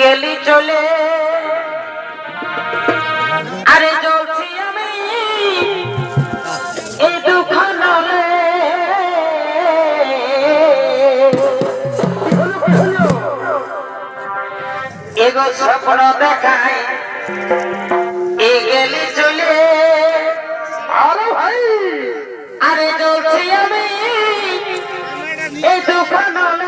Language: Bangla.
গেলি চলে। আরে জ্বলছি আমি এই দুঃখ এগো স্বপ্ন দেখাই, এ গেলি চলে। আরে ভাই, আরে জ্বলছি আমি এই দুঃখ নলে